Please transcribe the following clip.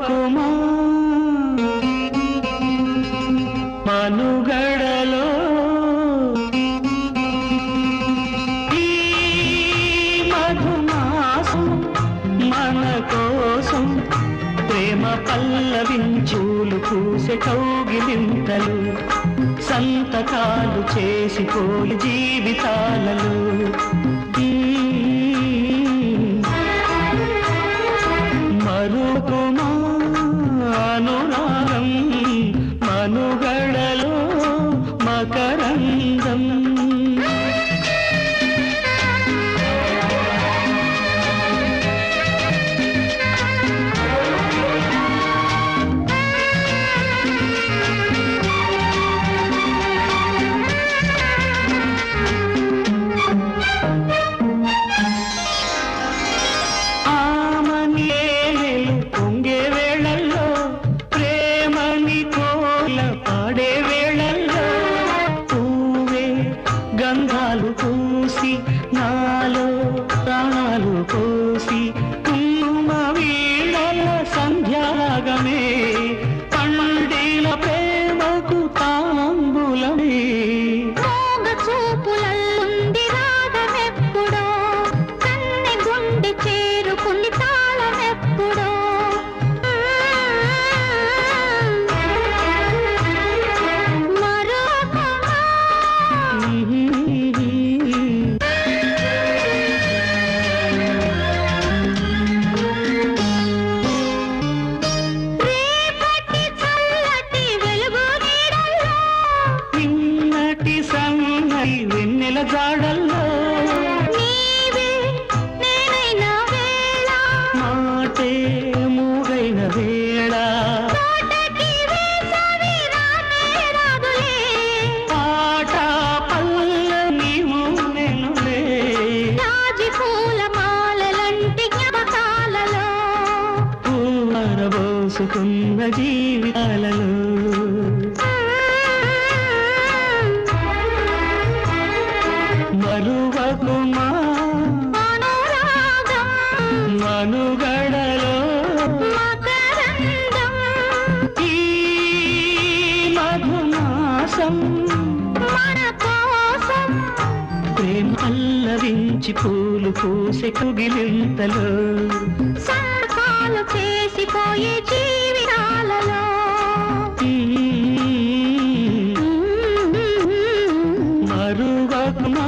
మరువకుమా మనుగడలో ఈ మధుమాసం మన కోసం ప్రేమ పల్లవించూలు పూసె కౌగిలింతలు సంతకాలు చేసిపోయి జీవితాలలో. నాలో ప్రాణాలు పోసి కుమ్మ వీళ్ళ సంధ్యాగమే పండిన ప్రేమకు తాంబులమే చూపుల పూరబోసుకున్న జీవితాలలో మరువకుమా? మనుగడలో? ఈ మధుమాసం మన ప్రేమ పూలు పూసే కుగిలింతలో. చేసిపోయే జీవితాలలో. మరువకుమా